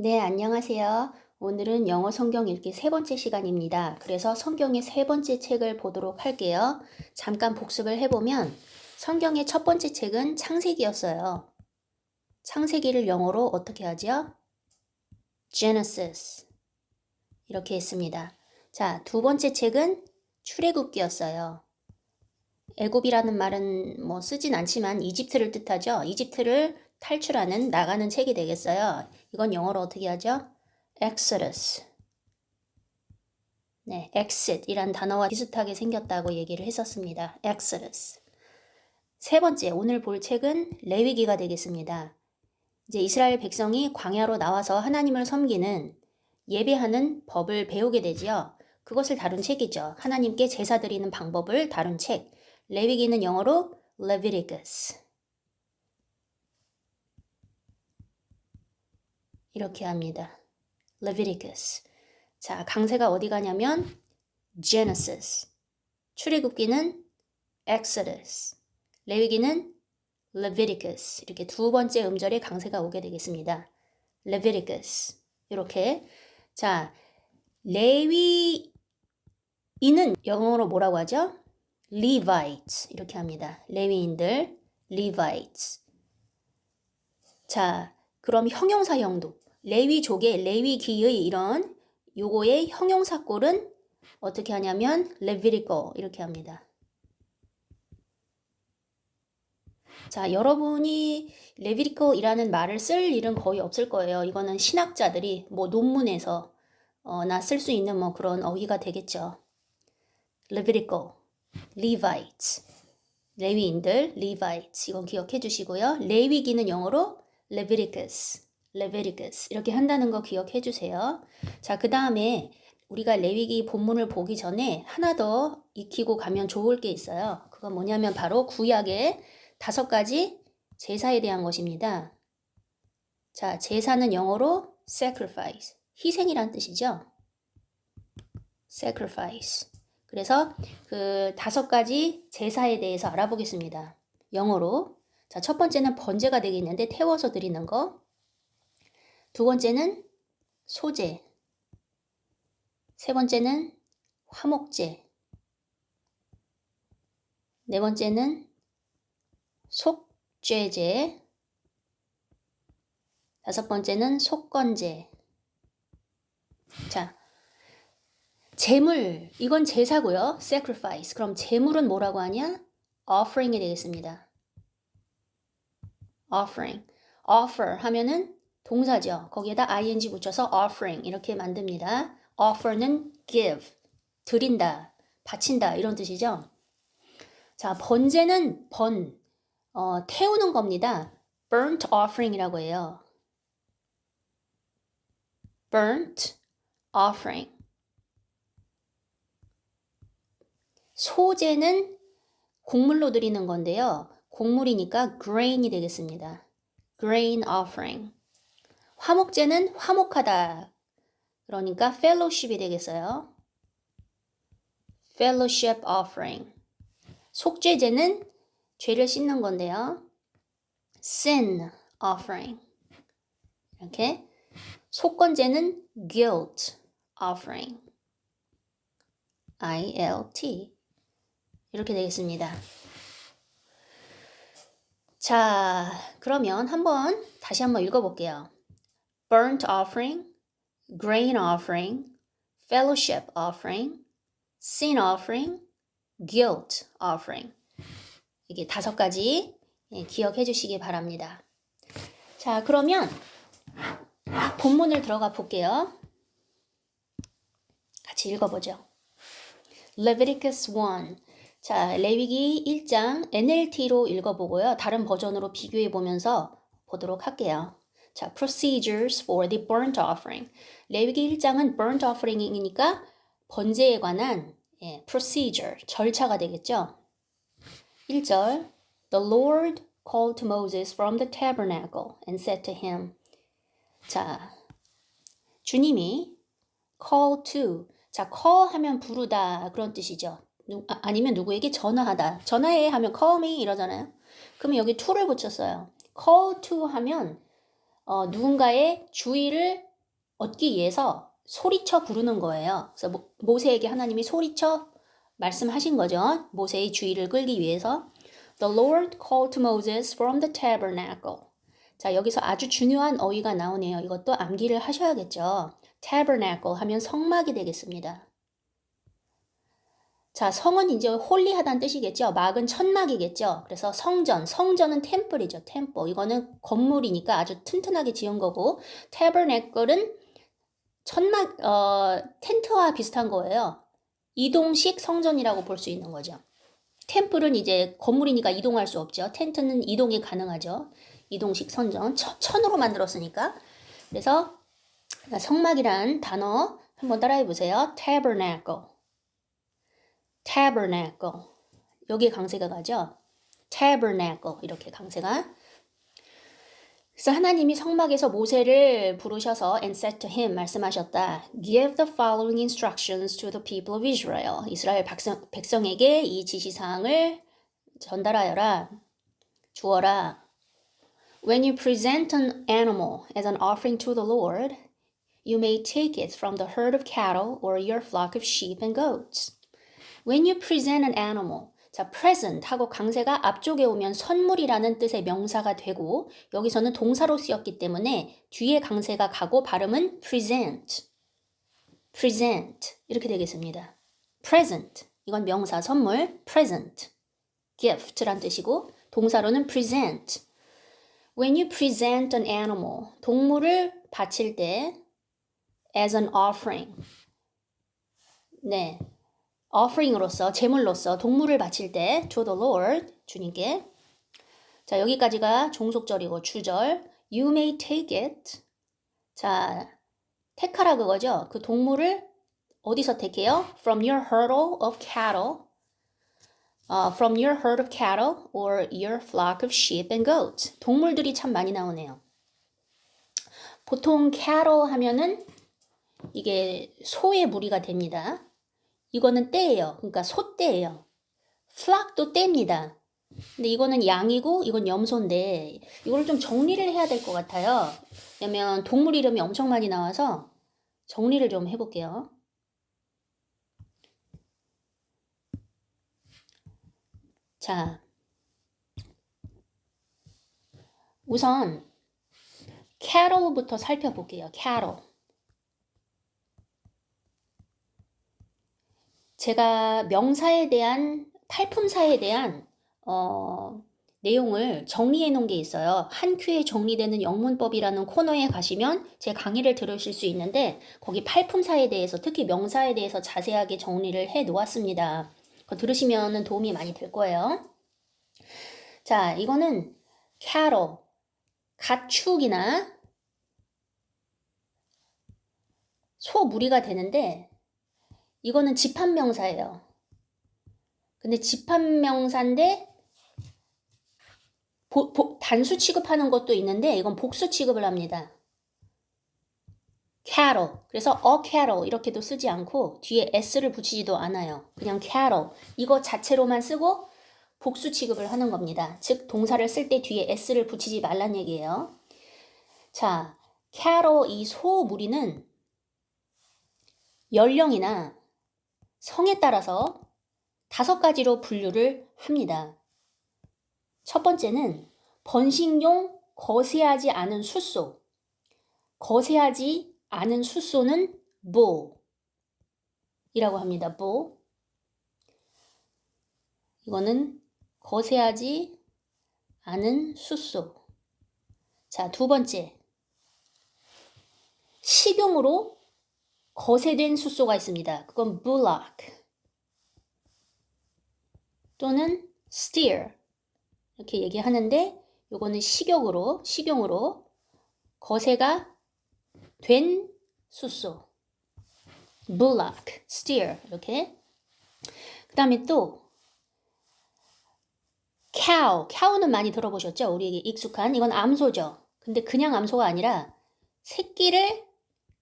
네, 안녕하세요. 오늘은 영어 성경 읽기 세 번째 시간입니다. 그래서 성경의 세 번째 책을 보도록 할게요. 잠깐 복습을 해보면 성경의 첫 번째 책은 창세기였어요. 창세기를 영어로 어떻게 하죠? Genesis. 이렇게 했습니다. 자, 두 번째 책은 출애굽기였어요. 애굽이라는 말은 뭐 쓰진 않지만 이집트를 뜻하죠. 이집트를 탈출하는 나가는 책이 되겠어요. 이건 영어로 어떻게 하죠? Exodus. 네, exit이란 단어와 비슷하게 생겼다고 얘기를 했었습니다. Exodus. 세 번째, 오늘 볼 책은 레위기가 되겠습니다. 이제 이스라엘 백성이 광야로 나와서 하나님을 섬기는 예배하는 법을 배우게 되지요. 그것을 다룬 책이죠. 하나님께 제사 드리는 방법을 다룬 책. 레위기는 영어로 Leviticus. 이렇게 합니다. Leviticus. 자, 강세가 어디 가냐면 Genesis. 출애굽기는 Exodus. 레위기는 Leviticus. 이렇게 두 번째 음절에 강세가 오게 되겠습니다. Leviticus. 이렇게. 자, 레위인은 영어로 뭐라고 하죠? Levites. 이렇게 합니다. 레위인들, Levites. 자, 그럼 형용사형도 레위족의 레위기의 이런 요거의 형용사꼴은 어떻게 하냐면 레비리코 이렇게 합니다. 자, 여러분이 레비리코이라는 말을 쓸 일은 거의 없을 거예요. 이거는 신학자들이 뭐 논문에서 어, 나쓸 수 있는 뭐 그런 어휘가 되겠죠. 레비리코, 리바이트, 레위인들, 리바이트 이건 기억해 주시고요. 레위기는 영어로 레비리크스, 레비리크스 이렇게 한다는 거 기억해 주세요. 자, 그 다음에 우리가 레위기 본문을 보기 전에 하나 더 익히고 가면 좋을 게 있어요. 그건 뭐냐면 바로 구약의 다섯 가지 제사에 대한 것입니다. 자, 제사는 영어로 sacrifice, 희생이란 뜻이죠. sacrifice. 그래서 그 다섯 가지 제사에 대해서 알아보겠습니다. 영어로. 자, 첫 번째는 번제가 되겠는데 태워서 드리는 거. 두 번째는 소제. 세 번째는 화목제. 네 번째는 속죄제. 다섯 번째는 속건제. 자, 재물, 이건 제사고요. sacrifice. 그럼 재물은 뭐라고 하냐? offering이 되겠습니다. offering. offer 하면은 동사죠. 거기에다 ing 붙여서 offering 이렇게 만듭니다. offer는 give, 드린다, 바친다 이런 뜻이죠. 자, 번제는 번, 어, 태우는 겁니다. burnt offering이라고 해요. burnt offering. 소제는 곡물로 드리는 건데요. 곡물이니까 grain이 되겠습니다. grain offering. 화목제는 화목하다. 그러니까 fellowship이 되겠어요. fellowship offering. 속죄제는 죄를 씻는 건데요. sin offering. 이렇게 속건제는 guilt offering. ILT. 이렇게 되겠습니다. 자, 그러면 한번 다시 한번 읽어 볼게요. Burnt offering, grain offering, fellowship offering, sin offering, guilt offering. 이게 다섯 가지 기억해 주시기 바랍니다. 자, 그러면 본문을 들어가 볼게요. 같이 읽어보죠. Leviticus 1. 자, 레위기 1장 NLT로 읽어보고요. 다른 버전으로 비교해 보면서 보도록 할게요. 자, procedures for the burnt offering. 레위기 1장은 burnt offering이니까 번제에 관한 예, procedure, 절차가 되겠죠. 1절 The Lord called to Moses from the tabernacle and said to him 자, 주님이 call to 자, call 하면 부르다 그런 뜻이죠. 누, 아, 아니면 누구에게 전화하다. 전화해 하면 call me 이러잖아요. 그러면 여기 to를 붙였어요. call to 하면 어, 누군가의 주의를 얻기 위해서 소리쳐 부르는 거예요. 그래서 모- 모세에게 하나님이 소리쳐 말씀하신 거죠. 모세의 주의를 끌기 위해서. The Lord called Moses from the tabernacle. 자, 여기서 아주 중요한 어휘가 나오네요. 이것도 암기를 하셔야겠죠. tabernacle 하면 성막이 되겠습니다. 자, 성은 이제 홀리하다는 뜻이겠죠. 막은 천막이겠죠. 그래서 성전, 성전은 템플이죠. 템플. 이거는 건물이니까 아주 튼튼하게 지은 거고, tabernacle은 천막, 어, 텐트와 비슷한 거예요. 이동식 성전이라고 볼 수 있는 거죠. 템플은 이제 건물이니까 이동할 수 없죠. 텐트는 이동이 가능하죠. 이동식 성전. 천, 천으로 만들었으니까. 그래서 성막이란 단어 한번 따라해 보세요. tabernacle. Tabernacle. 여기에 강세가 가죠. tabernacle. 이렇게 강세가. 그래서 하나님이 성막에서 모세를 부르셔서 and said to him 말씀하셨다. Give the following instructions to the people of Israel. 이스라엘 백성, 백성에게 이 지시 사항을 전달하여라. 주어라. When you present an animal as an offering to the Lord, you may take it from the herd of cattle or your flock of sheep and goats. When you present an animal, 자, present 하고 강세가 앞쪽에 오면 선물이라는 뜻의 명사가 되고 여기서는 동사로 쓰였기 때문에 뒤에 강세가 가고 발음은 present, present 이렇게 되겠습니다. present 이건 명사 선물, present, gift란 뜻이고 동사로는 present. When you present an animal, 동물을 바칠 때 as an offering. 네. Offering으로서 제물로서 동물을 바칠 때 to the Lord 주님께 자 여기까지가 종속절이고 주절 you may take it 자 택하라 그거죠 그 동물을 어디서 택해요 from your herd of cattle 어, from your herd of cattle or your flock of sheep and goats 동물들이 참 많이 나오네요 보통 cattle 하면은 이게 소의 무리가 됩니다. 이거는 떼예요. 그러니까 소떼예요. flock도 떼입니다. 근데 이거는 양이고 이건 염소인데 이걸 좀 정리를 해야 될 것 같아요. 왜냐면 동물 이름이 엄청 많이 나와서 정리를 좀 해볼게요. 자, 우선 cattle부터 살펴볼게요. cattle. 제가 명사에 대한 팔품사에 대한 어, 내용을 정리해 놓은 게 있어요. 한 큐에 정리되는 영문법이라는 코너에 가시면 제 강의를 들으실 수 있는데 거기 팔품사에 대해서 특히 명사에 대해서 자세하게 정리를 해 놓았습니다. 그거 들으시면 도움이 많이 될 거예요. 자, 이거는 cattle, 가축이나 소 무리가 되는데 이거는 집합명사예요. 근데 집합명사인데 보, 보, 단수 취급하는 것도 있는데 이건 복수 취급을 합니다. cattle. 그래서 a cattle 이렇게도 쓰지 않고 뒤에 s를 붙이지도 않아요. 그냥 cattle. 이거 자체로만 쓰고 복수 취급을 하는 겁니다. 즉 동사를 쓸 때 뒤에 s를 붙이지 말란 얘기예요. 자, cattle 이소 무리는 연령이나 성에 따라서 다섯 가지로 분류를 합니다. 첫 번째는 번식용 거세하지 않은 숫소. 거세하지 않은 숫소는 bull 이라고 합니다. bull. 이거는 거세하지 않은 숫소. 자, 두 번째. 식용으로 거세된 숫소가 있습니다. 그건 bullock 또는 steer 이렇게 얘기하는데 요거는 식용으로 식용으로 거세가 된 숫소 bullock, steer 이렇게 그 다음에 또 cow, cow는 많이 들어보셨죠? 우리에게 익숙한 이건 암소죠. 근데 그냥 암소가 아니라 새끼를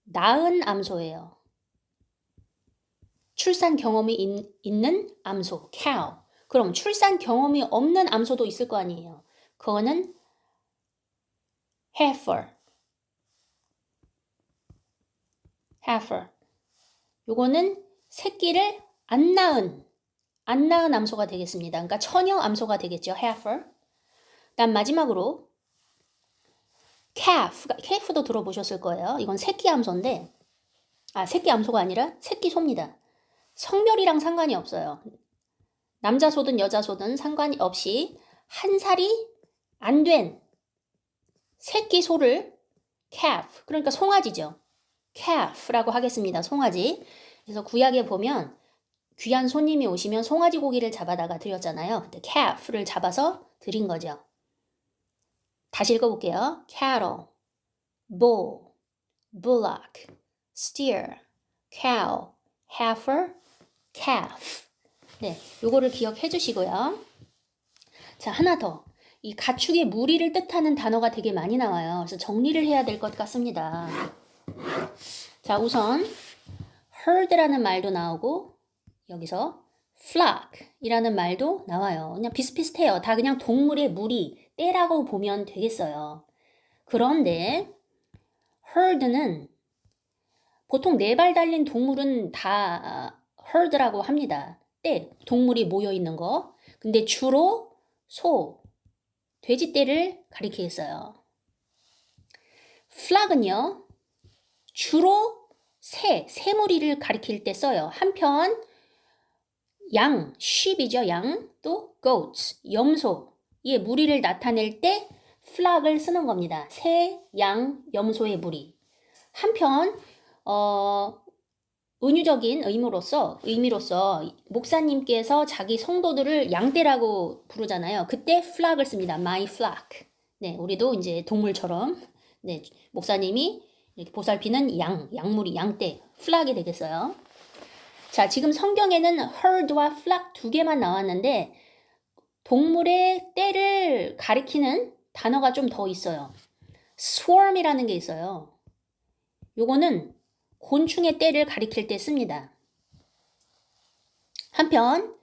낳은 암소예요. 출산 경험이 있, 있는 암소, cow. 그럼 출산 경험이 없는 암소도 있을 거 아니에요. 그거는 heifer. heifer. 요거는 새끼를 안 낳은 안 낳은 암소가 되겠습니다. 그러니까 처녀 암소가 되겠죠. heifer. 그다음 마지막으로 calf. calf도 들어보셨을 거예요. 이건 새끼 암소인데 아, 새끼 암소가 아니라 새끼 소입니다. 성별이랑 상관이 없어요. 남자 소든 여자 소든 상관이 없이 한 살이 안 된 새끼 소를 calf 그러니까 송아지죠. calf라고 하겠습니다. 송아지. 그래서 구약에 보면 귀한 손님이 오시면 송아지 고기를 잡아다가 드렸잖아요. calf를 잡아서 드린 거죠. 다시 읽어볼게요. cattle, bull, bullock, steer, cow, heifer, calf. 네, 요거를 기억해 주시고요. 자, 하나 더. 이 가축의 무리를 뜻하는 단어가 되게 많이 나와요. 그래서 정리를 해야 될 것 같습니다. 자, 우선 herd라는 말도 나오고 여기서 flock이라는 말도 나와요. 그냥 비슷비슷해요. 다 그냥 동물의 무리, 떼라고 보면 되겠어요. 그런데 herd는 보통 네 발 달린 동물은 다 herd라고 합니다. 떼, 동물이 모여 있는 거. 근데 주로 소, 돼지 떼를 가리키겠어요. flock은요, 주로 새, 새무리를 가리킬 때 써요. 한편 양, sheep이죠, 양, 또 goats, 염소 의 무리를 나타낼 때 flock을 쓰는 겁니다. 새, 양, 염소의 무리. 한편 어, 은유적인 의무로서 의미로서 목사님께서 자기 성도들을 양떼라고 부르잖아요. 그때 flock을 씁니다. my flock. 네, 우리도 이제 동물처럼 네, 목사님이 이렇게 보살피는 양, 양무리, 양떼, flock이 되겠어요. 자, 지금 성경에는 herd와 flock 두 개만 나왔는데 동물의 떼를 가리키는 단어가 좀 더 있어요. swarm이라는 게 있어요. 요거는 곤충의 떼를 가리킬 때 씁니다. 한편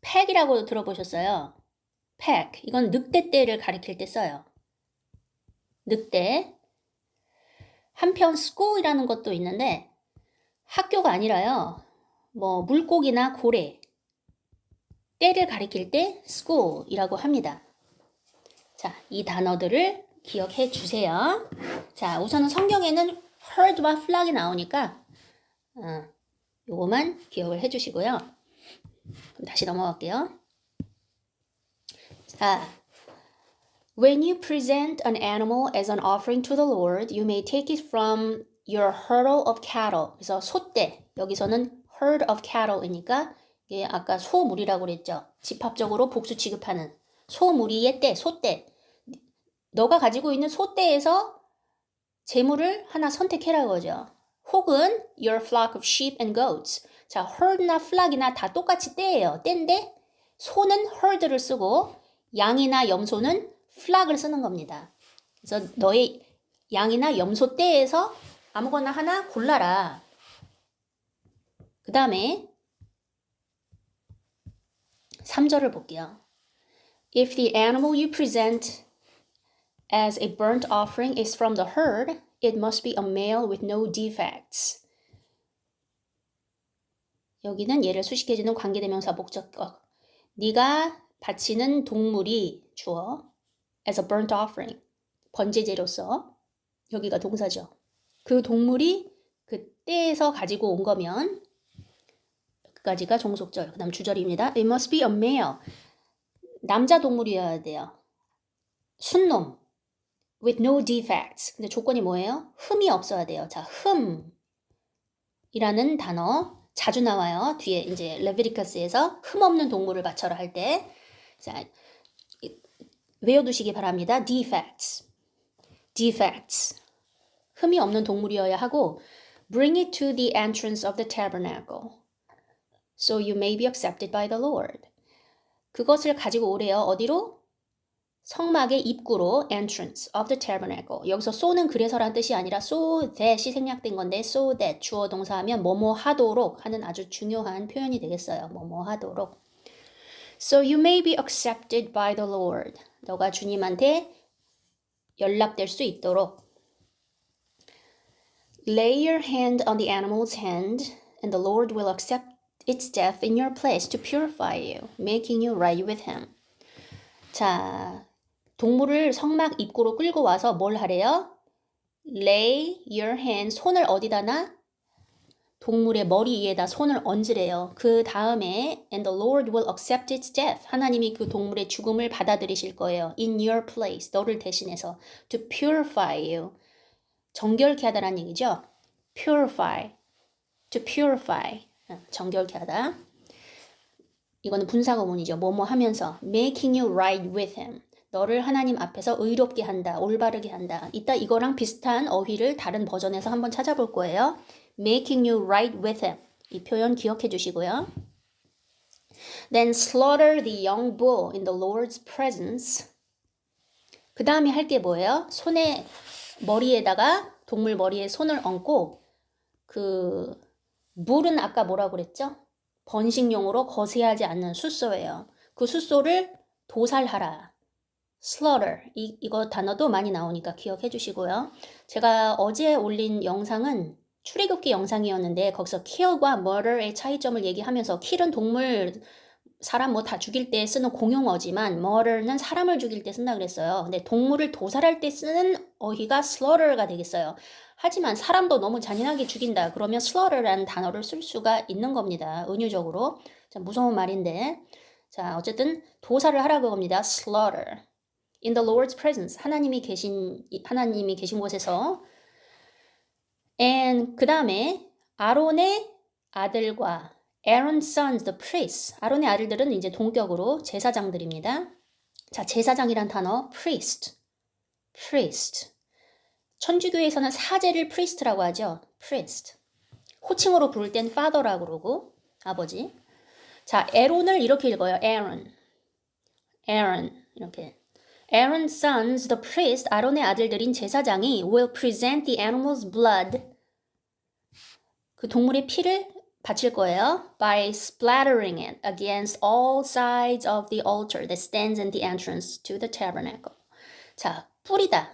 팩이라고 들어보셨어요? 팩 이건 늑대 떼를 가리킬 때 써요. 늑대 한편 school이라는 것도 있는데 학교가 아니라요. 뭐 물고기나 고래 떼를 가리킬 때 school이라고 합니다. 자, 이 단어들을 기억해 주세요. 자, 우선은 성경에는 herd와 flock이 나오니까 어, 요거만 기억을 해 주시고요. 다시 넘어갈게요. 자, When you present an animal as an offering to the Lord, you may take it from your herdle of cattle. 그래서 소떼. 여기서는 herd of cattle이니까 이게 아까 소무리라고 그랬죠. 집합적으로 복수 취급하는 소무리의 떼, 소떼. 너가 가지고 있는 소떼에서 재물을 하나 선택해라 거죠. 혹은 your flock of sheep and goats. 자, herd나 flock이나 다 똑같이 떼예요. 떼인데 소는 herd를 쓰고 양이나 염소는 flock을 쓰는 겁니다. 그래서 너의 양이나 염소 떼에서 아무거나 하나 골라라. 그 다음에 3절을 볼게요. If the animal you present as a burnt offering is from the herd, it must be a male with no defects. 여기는 얘를 수식해주는 관계대명사 목적어. 네가 바치는 동물이 주어 as a burnt offering 번제제로서 여기가 동사죠. 그 동물이 그때에서 가지고 온 거면 끝 까지가 종속절. 그다음 주절입니다. It must be a male. 남자 동물이어야 돼요. 순놈. with no defects. 근데 조건이 뭐예요? 흠이 없어야 돼요. 자, 흠이라는 단어 자주 나와요. 뒤에 이제 레비리커스에서 흠 없는 동물을 바쳐라 할 때. 자, 외워두시기 바랍니다. defects. defects. 흠이 없는 동물이어야 하고 bring it to the entrance of the tabernacle. So you may be accepted by the Lord. 그것을 가지고 오래요. 어디로? 성막의 입구로 entrance of the tabernacle. 여기서 so는 그래서란 뜻이 아니라 so that이 생략된 건데 so that 주어 동사하면 뭐뭐 하도록 하는 아주 중요한 표현이 되겠어요. 뭐뭐 하도록. So you may be accepted by the Lord. 너가 주님한테 연락될 수 있도록. Lay your hand on the animal's hand, and the Lord will accept its death in your place to purify you, making you right with him. 자, 동물을 성막 입구로 끌고 와서 뭘 하래요? Lay your hand, 손을 어디다 놔? 동물의 머리 위에다 손을 얹으래요. 그 다음에 and the Lord will accept its death. 하나님이 그 동물의 죽음을 받아들이실 거예요. In your place, 너를 대신해서 to purify you. 정결케 하다라는 얘기죠. purify, to purify. 어, 정결케 하다. 이거는 분사 구문이죠. 뭐뭐 하면서 making you right with him. 너를 하나님 앞에서 의롭게 한다, 올바르게 한다. 이따 이거랑 비슷한 어휘를 다른 버전에서 한번 찾아볼 거예요. making you right with him. 이 표현 기억해 주시고요. Then slaughter the young bull in the Lord's presence. 그 다음에 할 게 뭐예요? 손에 머리에다가 동물 머리에 손을 얹고 그 물은 아까 뭐라고 그랬죠? 번식용으로 거세하지 않는 숫소예요. 그 숫소를 도살하라. slaughter 이, 이거 단어도 많이 나오니까 기억해 주시고요. 제가 어제 올린 영상은 출애굽기 영상이었는데 거기서 kill과 murder의 차이점을 얘기하면서 kill은 동물 사람 뭐 다 죽일 때 쓰는 공용어지만 murder는 사람을 죽일 때 쓴다 그랬어요. 근데 동물을 도살할 때 쓰는 어휘가 slaughter가 되겠어요. 하지만 사람도 너무 잔인하게 죽인다. 그러면 slaughter라는 단어를 쓸 수가 있는 겁니다. 은유적으로. 자, 무서운 말인데. 자, 어쨌든 도살을 하라고 합니다. slaughter. In the Lord's presence. 하나님이 계신 하나님이 계신 곳에서 and 그 다음에 아론의 아들과 Aaron's sons, the priests. 아론의 아들들은 이제 동격으로 제사장들입니다. 자, 제사장이란 단어 priest. priest. 천주교에서는 사제를 priest라고 하죠. priest. 호칭으로 부를 땐 father라고 그러고 아버지. 자, 에론을 이렇게 읽어요. Aaron. Aaron 이렇게. Aaron's sons, the priest, 아론의 아들들인 제사장이 will present the animal's blood. 그 동물의 피를 바칠 거예요. By splattering it against all sides of the altar that stands in the entrance to the tabernacle. 자, 뿌리다.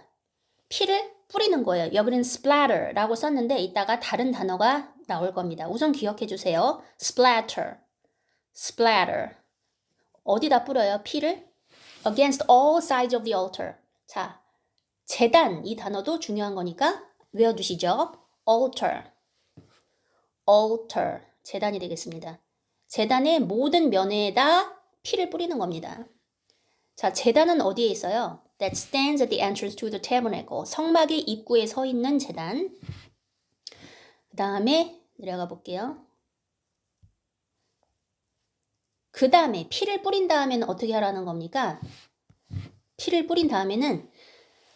피를 뿌리는 거예요. 여기는 splatter라고 썼는데 이따가 다른 단어가 나올 겁니다. 우선 기억해 주세요. splatter. splatter. 어디다 뿌려요? 피를? against all sides of the altar. 자, 재단 이 단어도 중요한 거니까 외워두시죠. altar, altar 재단이 되겠습니다. 재단의 모든 면에다 피를 뿌리는 겁니다. 자, 재단은 어디에 있어요? That stands at the entrance to the tabernacle. 성막의 입구에 서 있는 재단. 그 다음에 내려가 볼게요. 그 다음에 피를 뿌린 다음에는 어떻게 하라는 겁니까? 피를 뿌린 다음에는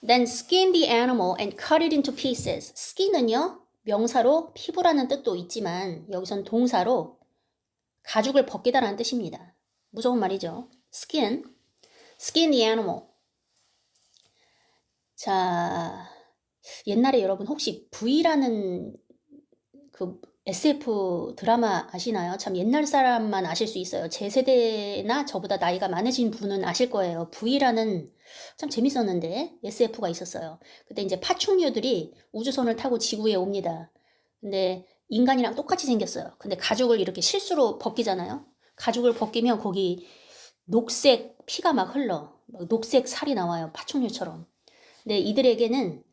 then skin the animal and cut it into pieces. skin은요 명사로 피부라는 뜻도 있지만 여기선 동사로 가죽을 벗기다라는 뜻입니다. 무서운 말이죠. skin, skin the animal. 자, 옛날에 여러분 혹시 V라는 그 SF 드라마 아시나요? 참 옛날 사람만 아실 수 있어요. 제 세대나 저보다 나이가 많으신 분은 아실 거예요. V라는 참 재밌었는데 SF가 있었어요. 그때 이제 파충류들이 우주선을 타고 지구에 옵니다. 근데 인간이랑 똑같이 생겼어요. 근데 가죽을 이렇게 실수로 벗기잖아요. 가죽을 벗기면 거기 녹색 피가 막 흘러. 막 녹색 살이 나와요. 파충류처럼. 근데 이들에게는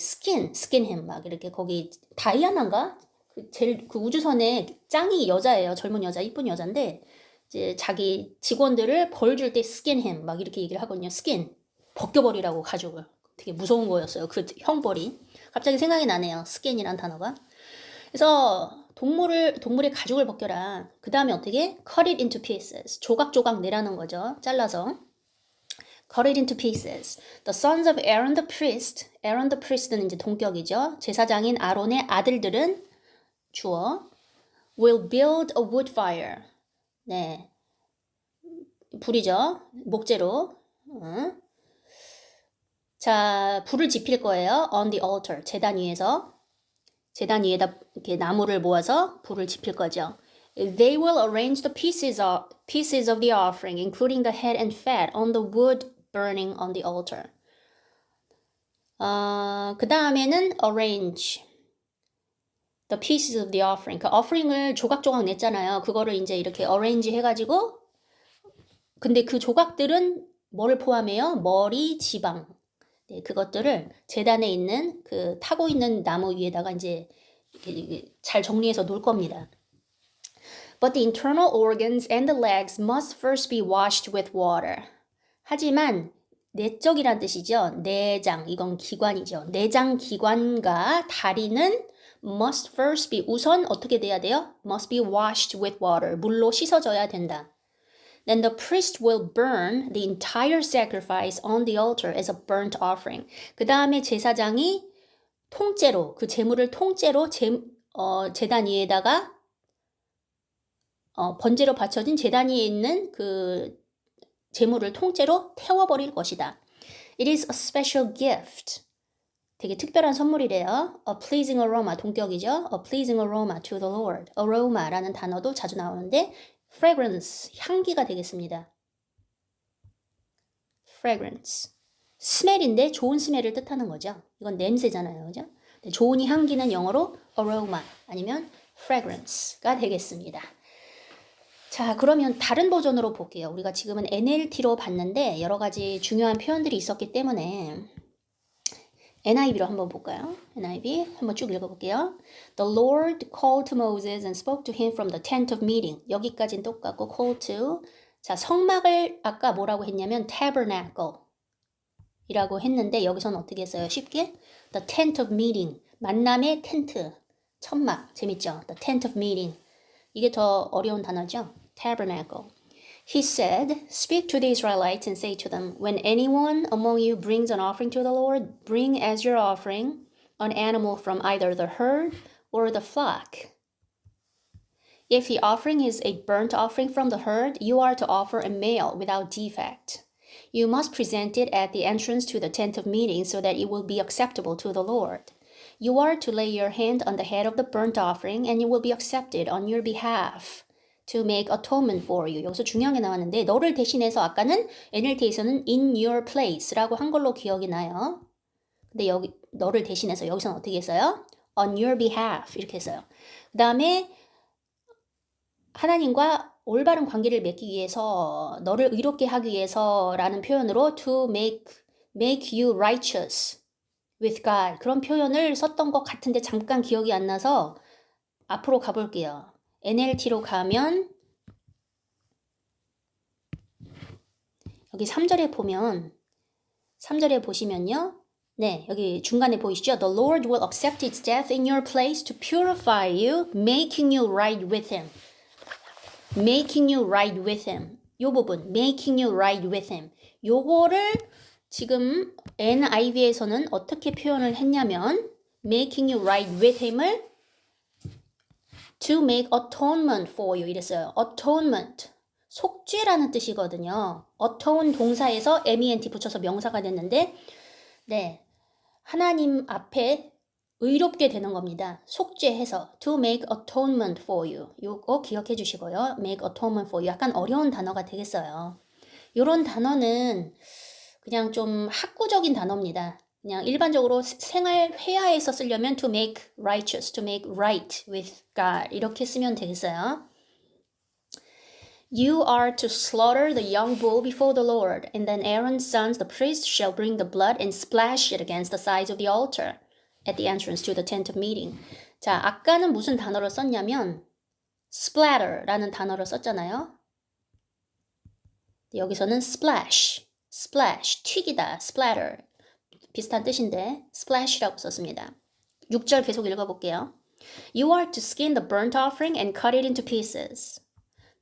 스킨, 스킨햄 막 이렇게 거기 다이아나인가? 그 제일 그 우주선에 짱이 여자예요. 젊은 여자, 이쁜 여자인데 이제 자기 직원들을 벌 줄 때 스킨햄 막 이렇게 얘기를 하거든요. 스킨 벗겨버리라고 가죽을 되게 무서운 거였어요. 그 형벌이 갑자기 생각이 나네요. 스킨이란 단어가. 그래서 동물을 동물의 가죽을 벗겨라. 그 다음에 어떻게 cut it into pieces 조각조각 내라는 거죠. 잘라서 cut it into pieces. The sons of Aaron the priest, Aaron the priest는 이제 동격이죠. 제사장인 아론의 아들들은 주어 will build a wood fire. 네. 불이죠. 목재로. 응. 자, 불을 지필 거예요. on the altar. 재단 위에서. 재단 위에다 이렇게 나무를 모아서 불을 지필 거죠. They will arrange the pieces of, pieces of the offering, including the head and fat, on the wood burning on the altar. 어, 그 다음에는 arrange. the pieces of the offering. 그 offering을 조각조각 냈잖아요. 그거를 이제 이렇게 arrange 해가지고 근데 그 조각들은 뭐를 포함해요? 머리, 지방. 네, 그것들을 재단에 있는 그 타고 있는 나무 위에다가 이제 잘 정리해서 놓을 겁니다. But the internal organs and the legs must first be washed with water. 하지만 내적이란 뜻이죠. 내장, 이건 기관이죠. 내장 기관과 다리는 must first be 우선 어떻게 돼야 돼요? must be washed with water. 물로 씻어져야 된다. Then the priest will burn the entire sacrifice on the altar as a burnt offering. 그 다음에 제사장이 통째로 그 제물을 통째로 제, 어, 제단 위에다가 어, 번제로 바쳐진 제단 위에 있는 그 제물을 통째로 태워버릴 것이다. It is a special gift. 되게 특별한 선물이래요. A pleasing aroma, 동격이죠. A pleasing aroma to the Lord. aroma라는 단어도 자주 나오는데 fragrance, 향기가 되겠습니다. fragrance. 스멜인데 좋은 스멜을 뜻하는 거죠. 이건 냄새잖아요. 그죠? 좋은 이 향기는 영어로 aroma 아니면 fragrance가 되겠습니다. 자, 그러면 다른 버전으로 볼게요. 우리가 지금은 NLT로 봤는데 여러 가지 중요한 표현들이 있었기 때문에 NIV로 한번 볼까요? NIV 한번 쭉 읽어볼게요. The Lord called to Moses and spoke to him from the tent of meeting. 여기까지는 똑같고 call to. 자, 성막을 아까 뭐라고 했냐면 tabernacle 이라고 했는데 여기서는 어떻게 했어요? 쉽게 the tent of meeting. 만남의 텐트. 천막. 재밌죠? the tent of meeting. 이게 더 어려운 단어죠? Tabernacle. He said, Speak to the Israelites and say to them, When anyone among you brings an offering to the Lord, bring as your offering an animal from either the herd or the flock. If the offering is a burnt offering from the herd, you are to offer a male without defect. You must present it at the entrance to the tent of meeting so that it will be acceptable to the Lord. You are to lay your hand on the head of the burnt offering, and it will be accepted on your behalf. To make atonement for you. 여기서 중요한 게 나왔는데 너를 대신해서 아까는 NLT에서는 in your place라고 한 걸로 기억이 나요. 근데 여기 너를 대신해서 여기서는 어떻게 했어요? on your behalf 이렇게 했어요. 그 다음에 하나님과 올바른 관계를 맺기 위해서 너를 의롭게 하기 위해서라는 표현으로 to make make you righteous with God 그런 표현을 썼던 것 같은데 잠깐 기억이 안 나서 앞으로 가볼게요. NLT로 가면 여기 3절에 보면 3절에 보시면요. 네, 여기 중간에 보이시죠? The Lord will accept its death in your place to purify you, making you right with him. making you right with him. 요 부분, making you right with him. 요거를 지금 NIV에서는 어떻게 표현을 했냐면 making you right with him을 to make atonement for you 이랬어요. atonement 속죄라는 뜻이거든요. atone 동사에서 ment 붙여서 명사가 됐는데 네 하나님 앞에 의롭게 되는 겁니다. 속죄해서 to make atonement for you 요거 기억해 주시고요. make atonement for you 약간 어려운 단어가 되겠어요. 요런 단어는 그냥 좀 학구적인 단어입니다. 그냥 일반적으로 생활 회화에서 쓰려면 to make righteous, to make right with God 이렇게 쓰면 되겠어요. You are to slaughter the young bull before the Lord, and then Aaron's sons, the priests, shall bring the blood and splash it against the sides of the altar at the entrance to the tent of meeting. 자, 아까는 무슨 단어를 썼냐면 splatter라는 단어를 썼잖아요. 여기서는 splash, splash, 튀기다, splatter. 비슷한 뜻인데 splash라고 썼습니다. 6절 계속 읽어볼게요. You are to skin the burnt offering and cut it into pieces.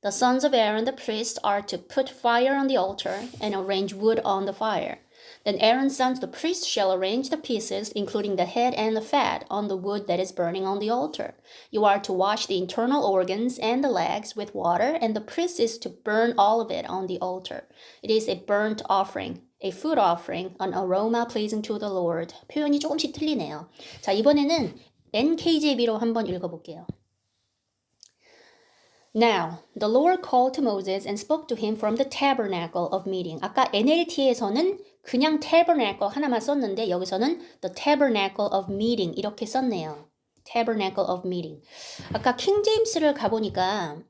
The sons of Aaron the priest are to put fire on the altar and arrange wood on the fire. Then Aaron's sons the priests shall arrange the pieces, including the head and the fat, on the wood that is burning on the altar. You are to wash the internal organs and the legs with water, and the priest is to burn all of it on the altar. It is a burnt offering, A food offering, an aroma pleasing to the Lord. 표현이 조금씩 틀리네요. 자, 이번에는 NKJV로 한번 읽어볼게요. Now, the Lord called to Moses and spoke to him from the tabernacle of meeting. 아까 NLT에서는 그냥 tabernacle 하나만 썼는데 여기서는 the tabernacle of meeting 이렇게 썼네요. tabernacle of meeting. 아까 킹 제임스를 가보니까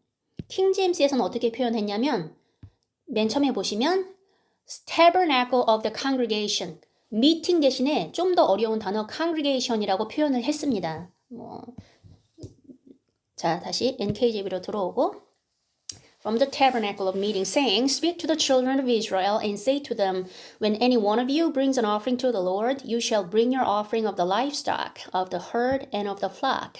킹 제임스에서는 어떻게 표현했냐면 맨 처음에 보시면 tabernacle of the congregation 미팅 대신에 좀 더 어려운 단어 congregation이라고 표현을 했습니다. 뭐, 자 다시 NKJV로 들어오고 from the tabernacle of meeting, saying, Speak to the children of Israel, and say to them, When any one of you brings an offering to the Lord, you shall bring your offering of the livestock, of the herd, and of the flock.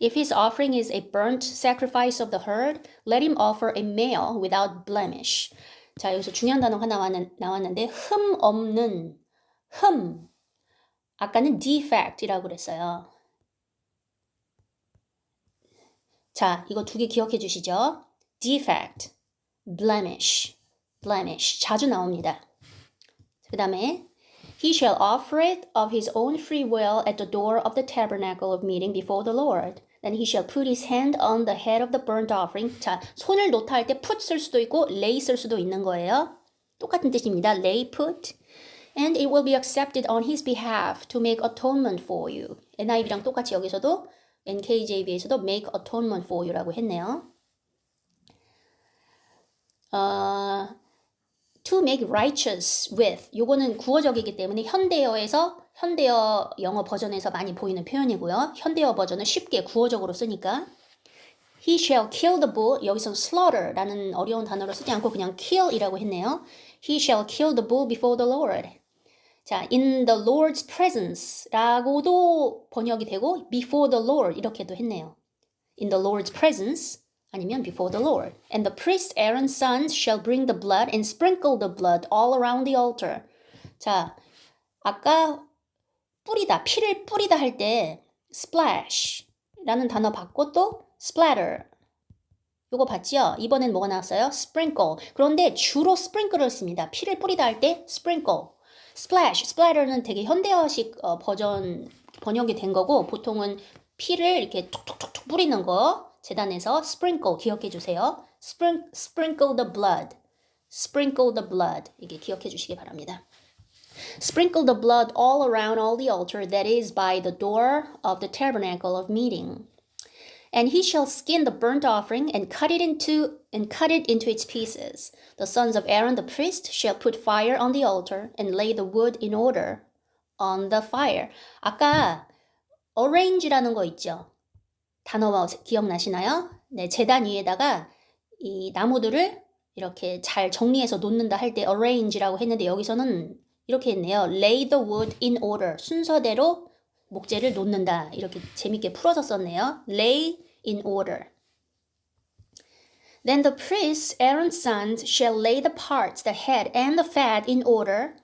If his offering is a burnt sacrifice of the herd, let him offer a male without blemish. 자, 여기서 중요한 단어가 나왔는, 나왔는데, 흠 없는, 흠. 아까는 defect이라고 그랬어요. 자, 이거 두 개 기억해 주시죠? defect, blemish, blemish 자주 나옵니다. 그 다음에 He shall offer it of his own free will at the door of the tabernacle of meeting before the Lord. Then he shall put his hand on the head of the burnt offering. 자, 손을 놓다 할 때 put 쓸 수도 있고 lay 쓸 수도 있는 거예요. 똑같은 뜻입니다. lay put. And it will be accepted on his behalf to make atonement for you. NIV랑 똑같이 여기서도 NKJV에서도 make atonement for you라고 했네요. 어, to make righteous with 요거는 구어적이기 때문에 현대어에서 현대어 영어 버전에서 많이 보이는 표현이고요. 현대어 버전은 쉽게 구어적으로 쓰니까 He shall kill the bull 여기서 slaughter라는 어려운 단어를 쓰지 않고 그냥 kill이라고 했네요. He shall kill the bull before the Lord. 자, in the Lord's presence라고도 번역이 되고 before the Lord 이렇게도 했네요. in the Lord's presence 아니면 before the Lord. And the priest Aaron's sons shall bring the blood and sprinkle the blood all around the altar. 자, 아까 뿌리다, 피를 뿌리다 할 때 splash라는 단어 받고 또 splatter 요거 봤지요? 이번엔 뭐가 나왔어요? sprinkle. 그런데 주로 sprinkle을 씁니다. 피를 뿌리다 할 때 sprinkle. splash, splatter는 되게 현대어식 어, 버전 번역이 된 거고 보통은 피를 이렇게 툭툭툭툭 뿌리는 거 재단에서 sprinkle 기억해 주세요. Sprinkle the blood. sprinkle the blood. 이게 기억해 주시기 바랍니다. Sprinkle the blood all around all the altar that is by the door of the tabernacle of meeting. And he shall skin the burnt offering and cut it into and cut it into its pieces. The sons of Aaron the priest shall put fire on the altar and lay the wood in order on the fire. 아까 arrange라는 거 있죠. 단어가 기억나시나요? 네, 재단 위에다가 이 나무들을 이렇게 잘 정리해서 놓는다 할 때 arrange라고 했는데 여기서는 이렇게 했네요. lay the wood in order. 순서대로 목재를 놓는다. 이렇게 재밌게 풀어서 썼네요. lay in order. Then the priests, Aaron's sons, shall lay the parts, the head and the fat in order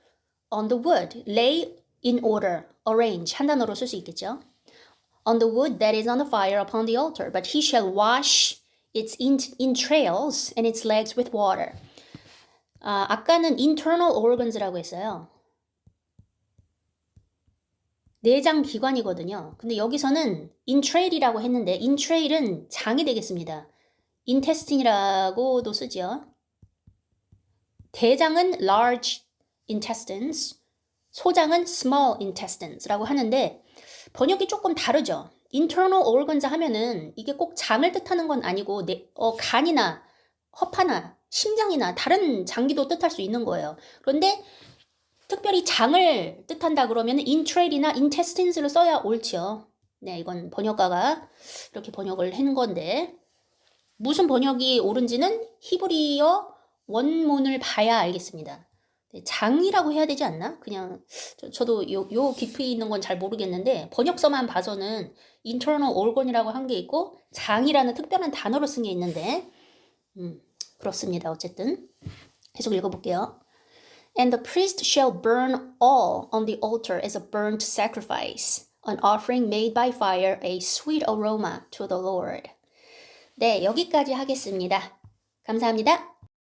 on the wood. lay in order, arrange 한 단어로 쓸 수 있겠죠. On the wood that is on the fire upon the altar, but he shall wash its entrails and its legs with water. 아, 아까는 internal organs라고 했어요. 내장 기관이거든요. 근데 여기서는 intrail이라고 했는데 intrail은 장이 되겠습니다. intestine이라고도 쓰죠. 대장은 large intestines, 소장은 small intestines라고 하는데 번역이 조금 다르죠. internal organs 하면은 이게 꼭 장을 뜻하는 건 아니고 내, 어, 간이나 허파나 심장이나 다른 장기도 뜻할 수 있는 거예요. 그런데 특별히 장을 뜻한다 그러면 intrail이나 intestines를 써야 옳지요. 네, 이건 번역가가 이렇게 번역을 한 건데 무슨 번역이 옳은지는 히브리어 원문을 봐야 알겠습니다. 네, 장이라고 해야 되지 않나? 그냥 저, 도 요, 요 깊이 있는 건 잘 모르겠는데 번역서만 봐서는 internal organ이라고 한 게 있고 장이라는 특별한 단어로 쓴 게 있는데 음, 그렇습니다. 어쨌든 계속 읽어볼게요. And the priest shall burn all on the altar as a burnt sacrifice, an offering made by fire, a sweet aroma to the Lord. 네, 여기까지 하겠습니다. 감사합니다.